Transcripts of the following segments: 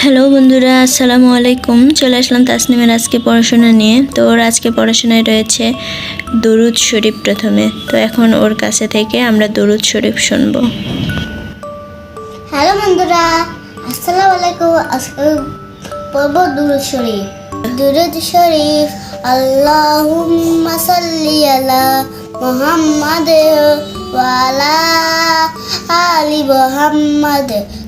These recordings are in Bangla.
হ্যালো বন্ধুরা, আসসালামু আলাইকুম। চলে আসলাম তাসনিমের আজকে পড়াশোনা নিয়ে। তো ওর আজকে পড়াশোনায় রয়েছে দরুদ শরীফ প্রথমে। তো এখন ওর কাছে থেকে আমরা দরুদ শরীফ শুনব। হ্যালো বন্ধুরা, আসসালামু আলাইকুম। আজকে পড়ব দুরুদ শরীফ। দুরুদ শরীফ, আল্লাহুম্মা সাল্লি আলা মুহাম্মাদ ওয়া আলা আলি মুহাম্মাদ।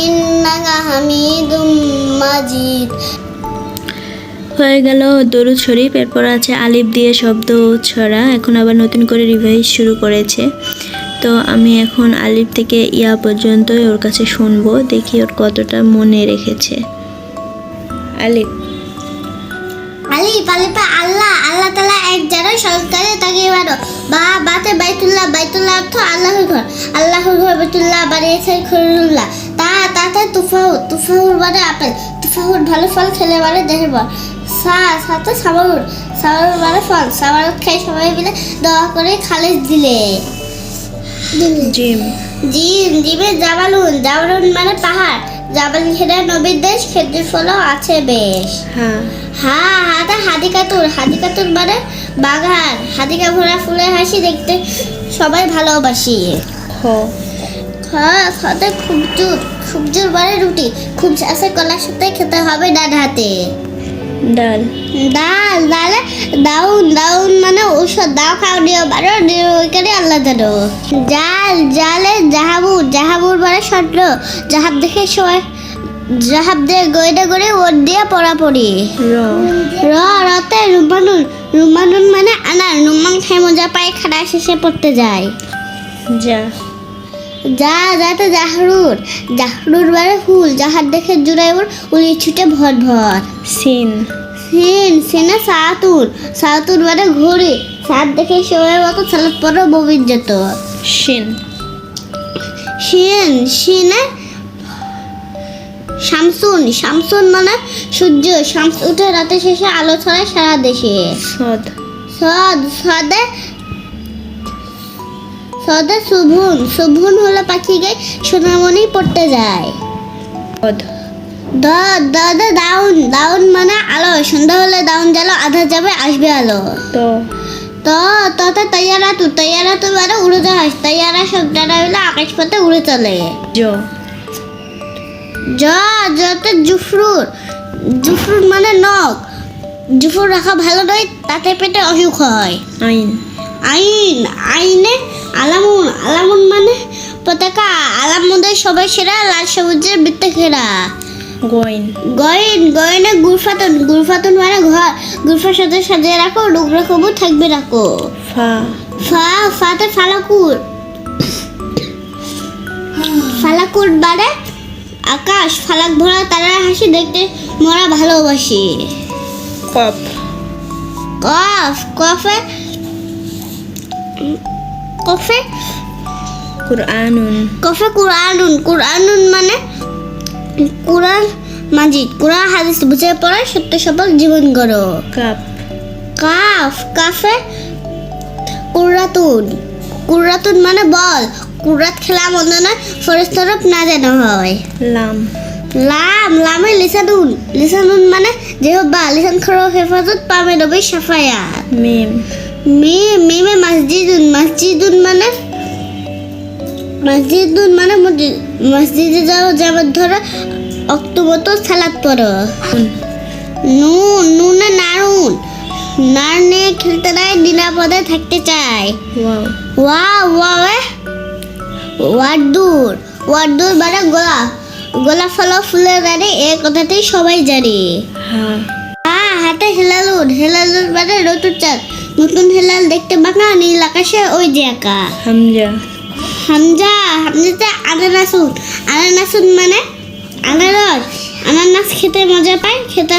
ইন্নাকা হামিদুম মাজিদ। হয়ে গেল দরুদ শরীফ এরপর আছে আলিফ দিয়ে শব্দ ছড়া এখন আবার নতুন করে রিভাইজ শুরু করেছে। তো আমি এখন আলিফ থেকে ইয়া পর্যন্তই ওর কাছে শুনব দেখি ওর কতটা মনে রেখেছে। আলিফ। আলিফ আলিফে আল্লাহ আল্লাহ তালা এক যারা সরকারে তাকে বারো বা বাতে বাইতুল্লাহ বাইতুল্লাহ অর্থ আল্লাহর ঘর। আল্লাহর ঘর বাইতুল্লাহ বানিয়েছে খরুল্লাহ। তা তাতে তুফাহুর তুফাহুর মানে আপেল। তুফাহুর ভালো ফল খেলে মানে দেহের বল। সা সাথে সাবারুর সাবারুর মানে ফল। সাবারুর খাই সবাই মিলে দোয়া করে খালেজ দিলে। জিম। জিম জিমে জাবালুন। জাবালুন মানে পাহাড়। জাবাল ঘেরা নবীর দেশ খেজুর ফলও আছে বেশ। হ্যাঁ। হ্যাঁ হাতে হাদিকাতুর হাদিকাতুর মানে বাগান। হাদিকা ভরা ফুলের হাসি দেখতে সবাই ভালোবাসি। খ হ্যাঁ খাতে খুব জোর খুব জোর মানে রুটি খুব আছে কলার সাথে খেতে হবে ডান হাতে ডাল। ডাল ডালে দাউন দাউন মানে ঔষধ দাও খাও দিও বারো ওইখানে আল্লাহ জানো। জাল জালে জাহাবুর জাহাবুর মানে স্বর্ণ জাহাব দেখে সবাই জাহাব দিয়ে গইডে করে ওর দিয়ে পড়া পড়ি র র রতে রুমানুন রুমানুন মানে আনার রুমান খাই মজা পায় খাড়া শেষে পড়তে যায়। যা। যা যাতে জাহরুর। জাহরুর মানে ফুল যাহার দেখে জুড়াইবুর উলি ছুটে ভর ভর। সিন। সিন সিনে সাতুর। সাতুর মানে ঘড়ি সাত দেখে সবাই মতো সালাদ পরে ববির যেত শিন শিন শিনে শামসুন। শামসুন মানে সূর্য। শামস উঠে রাতে শেষে আলো ছড়ায় সারা দেশে। সদ। সদ সদে সদে শুভুন শুভুন হলো পাখি গায়ে সোনামণি পড়তে যায়। পদ। দ দদে দাউন দাউন মানে আলো। সন্ধ্যা হলে দাউন জ্বালো আধা যাবে আসবে আলো। তো। তো ততে তৈয়ারা তু তৈয়ারা তু মানে উড়ে জাহাজ তৈয়ারা শব্দটা হলো আকাশ পথে উড়ে চলে। জ। জ যতে জুফরুর। জুফরুর মানে নখ। জুফুর রাখা ভালো নয় তাতে পেটে অসুখ হয়। আইন। আইন আইনে আলামুন আলামুন মানে? পতাকা আলামুদের সবাই সেরা লাল সবুজের বৃত্তে ঘেরা। গইন গয়ন গয়নে গুরফাতন গুরফাতন মানে ঘর। গুরফার সাথে সাজিয়ে রাখো ডুগরা খবু থাকবে রাখো ফা। ফা ফাতে ফালাকুর। ফালাকুর মানে? আকাশ ফালাক ভরা তারা হাসি দেখতে মরা ভালোবাসি। কফ। কফ কফে কফে? কুরআনুন। কফে কুরআনুন। কুরআনুন মানে কুরআন মাজিদ। কুরআন হাদিস বুঝে পড়া সত্য সফল জীবন গড়ো। কাপ। কাফ। কাফে কুরাতুন কুরাতুন মানে বল। কুরাত খেলা মন্দ নয় ফরেস্ট তরফ না যেন হয়। লাম। লাম। লামে লিসানুন। লিসানুন মানে যেহবা লিসান খরো হেফাজত পামে নবী সাফায়াত। মিম। মি মিমে মসজিদুন মসজিদুন মানে? মসজিদুন মানে মসজিদ মসজিদে যাও যাবার ধরো অক্টোবর সালাদ পড়ো। নুন নুন নারুন নার নিয়ে খেলতে নাই নিরাপদে থাকতে ওয়াও ওয়া ওয়াওয়ে ওয়ার্দুর ওয়ার্দুর মানে গোলাপ গোলাপ ফল ফুলের রানী এ কথাতেই সবাই জানে। হা হ্যাঁ হাতে হেলালুন হেলালুন মানে নতুন চাঁদ। নতুন হেলাল দেখতে বাঁকা নীল আকাশে ওই যে একা। হামজা। হামজা হামজাতে আনানাসুন। আনানাসুন মানে আনারস। আনারস খেতে মজা পায় খেতে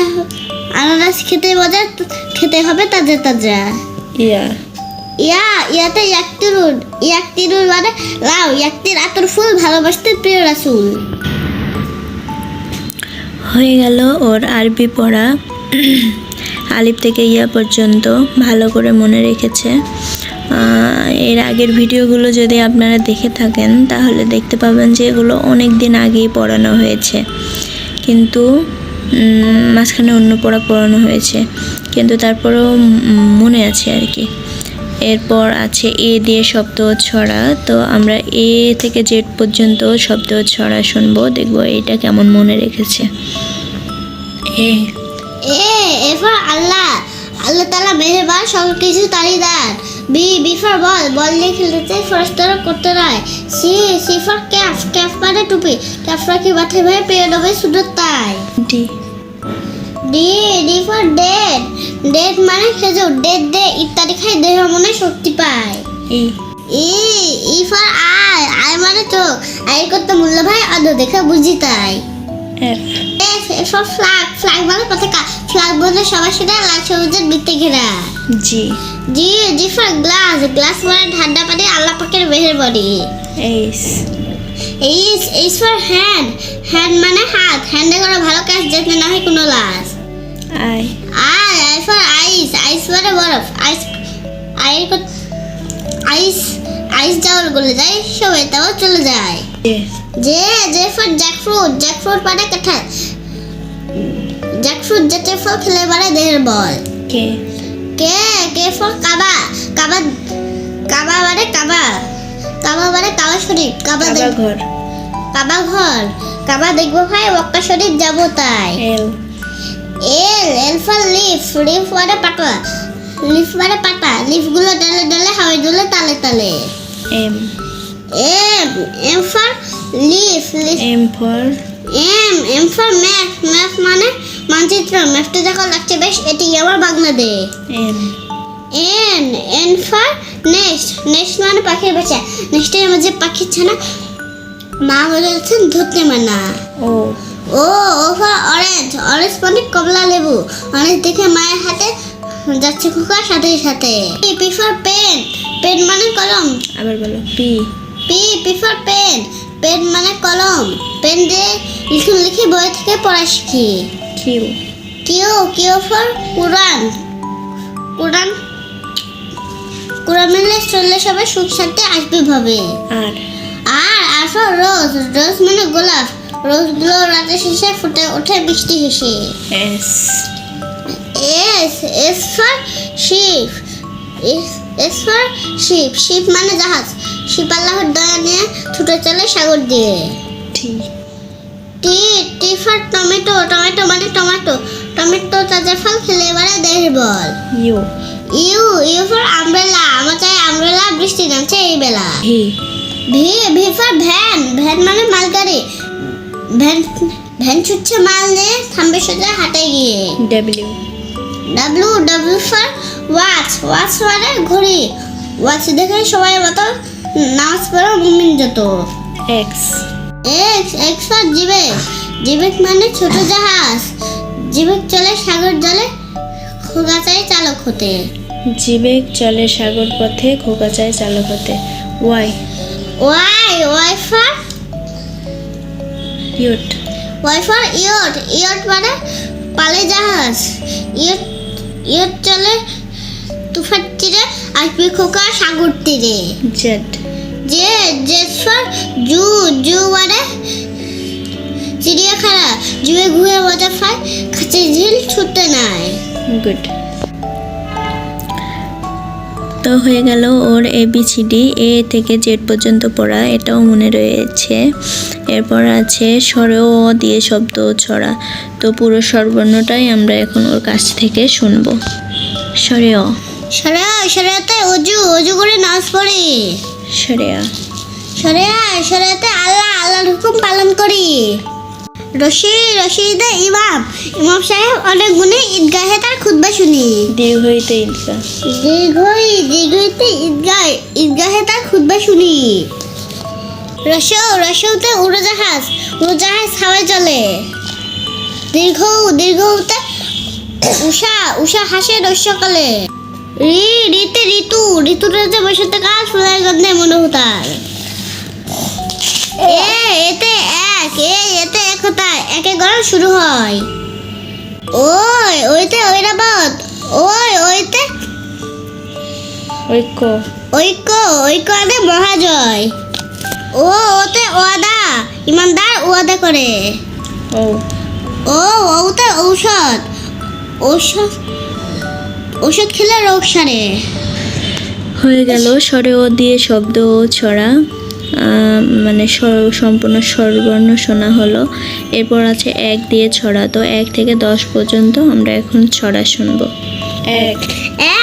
আনারস খেতে মজা খেতে হবে তাজা তাজা। ইয়া। ইয়া ইয়াতে ইয়াক্তিরুন। ইয়াক্তিরুন মানে লাউ। ইয়াক্তির আতর ফুল ভালোবাসতে প্রিয় রাসুল। হয়ে গেল ওর আরবি পড়া। আলিফ থেকে ইয়া পর্যন্ত ভালো করে মনে রেখেছে। এর আগের ভিডিওগুলো যদি আপনারা দেখে থাকেন, তাহলে দেখতে পাবেন যে এগুলো অনেক দিন আগেই পড়ানো হয়েছে। কিন্তু মাঝখানে অন্য পড়া পড়ানো হয়েছে। কিন্তু তারপরেও মনে আছে আর কি। এরপর আছে এ দিয়ে শব্দ ছড়া। তো আমরা এ থেকে জেড পর্যন্ত শব্দ ছড়া শুনব, দেখব এটা কেমন মনে রেখেছে। এ এ এরপর আল্লাহ আল্লাহ তালা মেহেরবান সব কিছু তারি দেন। বি বিফর বল বল নিয়ে খেলতে ফরস্তরা করতে নয়। C C for calf calf মানে টুপি। ক্যাফ রাখি মাঠে ভাই পেয়ে নেবে শুধু তাই? D. D D for date date মানে খেজুর। ডেট দে ইত্যাদি খাই দেহ মনে শক্তি পায়। E. E E for eye eye মানে চোখ আই করতে মূল্য ভাই? অদ দেখে বুঝি তাই। এফ। এফ ফ্ল্যাগ ফ্ল্যাগ মানে পতাকা। ফ্ল্যাগ বলে সবার সেটা লাল সবুজের বৃত্তে ঘেরা। G. G G for glass glass মানে ঠান্ডা পানি আল্লাহ পাকের মেহেরবানি H H H for hand hand মানে হাত। হ্যান্ডে করে ভালো কাজ যাতে না হয় কোনো লাস I I I for ice ice মানে বরফ। আইস আই আইস আইস যাওয়ার গলে যায় সবাই তাও চলে যায়। জে। যে যে ফর জ্যাকফ্রুট জ্যাকফ্রুট মানে কাঁঠাল। জ্যাকফ্রুট জাতীয় ফল খেলে মানে দেহের বল। কে? কে? কে ফর কাবা? কাবা কাবা মানে কাবা। কাবা মানে কাবা শরীফ কাবা ঘর। কাবা ঘর। কাবা দেখব ভাই মক্কা শরীফ যাব তাই। L. L for leaf. Leaf মানে পাতা লিফ মানে পাতা লিফগুলো ডালে ডালে হাওয়াই দুলে তালে তালে। M. M M for leaf. Leaf M for? M M for map map মানে মানচিত্র ম্যাপটা যখন লাগছে বেশ এটি আমার Bangladesh N N N for next next মানে পাখির বাচ্চা। নেক্সটের মধ্যে পাখির ছানা মা বলেছেন ধরতে মানা। O. O O for orange orange মানে কমলা লেবু। অরেঞ্জ দেখে মায়ের হাতে যাচ্ছে খোকা সাথে সাথে। পি ফর পেন পেন মানে কলম। আবার বলো P. P P for pen pen মানে কলম। পেন দিয়ে লিখুন লিখে বই থেকে পড়া শিখি। Q. Q Q for Quran. Quran Quran মানে চললে সবাই সুখ শান্তি আসবে ভাবে। আর? আর ফর রোজ রোজ মানে গোলাপ। রোজগুলো রাতে শেষে ফুটে ওঠে বৃষ্টি হেসে। S S S for ship S S for ship ship মানে জাহাজ। শিপ আল্লাহর দয়া নিয়ে ছুটে চলে সাগর দিয়ে। T T T for tomato tomato মানে টমেটো। টমেটো তাজা ফল খেলে এবারে দেহের বল। U. U U for umbrella আমার চাই আমব্রেলা বৃষ্টি নামছে এই বেলা। V. V V for van van মানে মালগাড়ি। ভ্যান ভ্যান ছুটছে মাল নিয়ে থামবে সোজা হাটে গিয়ে। W W W for watch watch মানে ঘড়ি। ওয়াচ দেখে সবাই মতো নামাজ পড়ো মুমিন যত। X X X for xebec. Xebec মানে ছোট জাহাজ। জিবেক চলে সাগর জলে খোগা চাই চালক হতে। জিবেক চলে সাগর পথে খোকা চায় চালক হতে। Y. Y Y for yacht Y for yacht. Yacht মানে পালে জাহাজ। ইয়ট ইয়ট চলে তুফার তীরে আসবি খোকা সাগর তীরে। জেড ফর জু জু মানে চিড়িয়াখানা জুয়ে ঘুরে মজা পায় কাছে ঝিল ছুটতে নাই। গুড তো হয়ে গেল ওর এবিসিডি এ থেকে জেড পর্যন্ত পড়া এটাও মনে রয়েছে। এরপর আছে স্বরে ও দিয়ে শব্দ ছড়া। তো পুরো স্বরবর্ণটাই আমরা এখন ওর কাছ থেকে শুনব। স্বরে অ। সরে সরেতে অজু অজু করে নাচ পড়ে। স্বরে সরে সরেতে আল্লাহ আল্লাহর হুকুম পালন করি। রশি রশিদে ইমাম। ইমাম সাহেব অনেক গুণে ঈদগাহে তার খুতবা শুনি। দীর্ঘইতে ঈদগা দীর্ঘই দীর্ঘইতে ঈদগাহ ঈদগাহে তার খুতবা শুনি। রসৌ রসৌতে উড়োজাহাজ উড়োজাহাজ হাওয়ায় চলে। দীর্ঘ দীর্ঘ উষা উষা হাসে রস্যকালে ঋ ঋতে ঋতু ঋতুটা যে বসন্তকাল ফুলের গন্ধে মনোহতার। এ এতে এক এ এতে একতা একে গরম শুরু হয়। ওই ওইতে ঐরাবত ওই ওইতে ঐক্য। ঐক্য ঐক্য আদে মহাজয়। ও ওতে ওয়াদা ইমানদার ওয়াদা করে। ও। ও ওতে ঔষধ ঔষধ ঔষধ খেলে রোগ সারে। হয়ে গেল স্বরে ও দিয়ে শব্দ ছড়া। মানে সম্পূর্ণ স্বরবর্ণ শোনা হলো। এরপর আছে এক দিয়ে ছড়া। তো এক থেকে দশ পর্যন্ত আমরা এখন ছড়া শুনব। এক।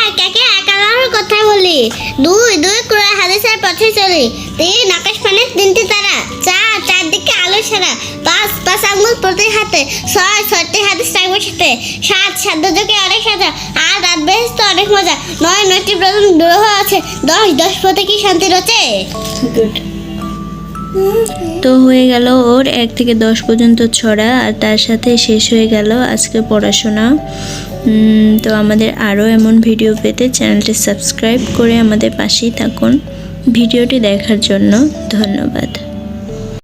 এক একে এক কথা বলি। দুই দুই করে হাদিসের পথে চলি। তিন আকাশ পানে তিনটি তারা। চার চারদিকে আলো ছাড়া। পাঁচ পাঁচ আঙ্গুল প্রতি হাতে। ছয় ছয়টি হাদিস থাকবে সাথে। সাত সাত দুজকে অনেক সাজা। আট আট বেহেস্ত অনেক মজা। নয় নয়টি প্রথম গ্রহ আছে। দশ দশ পথে কি শান্তি রচে গুড তো হয়ে গেল ওর এক থেকে দশ পর্যন্ত ছড়া, আর তার সাথে শেষ হয়ে গেল আজকে পড়াশোনা। তো আমাদের আরও এমন ভিডিও পেতে চ্যানেলটি সাবস্ক্রাইব করে আমাদের পাশেই থাকুন। ভিডিওটি দেখার জন্য ধন্যবাদ।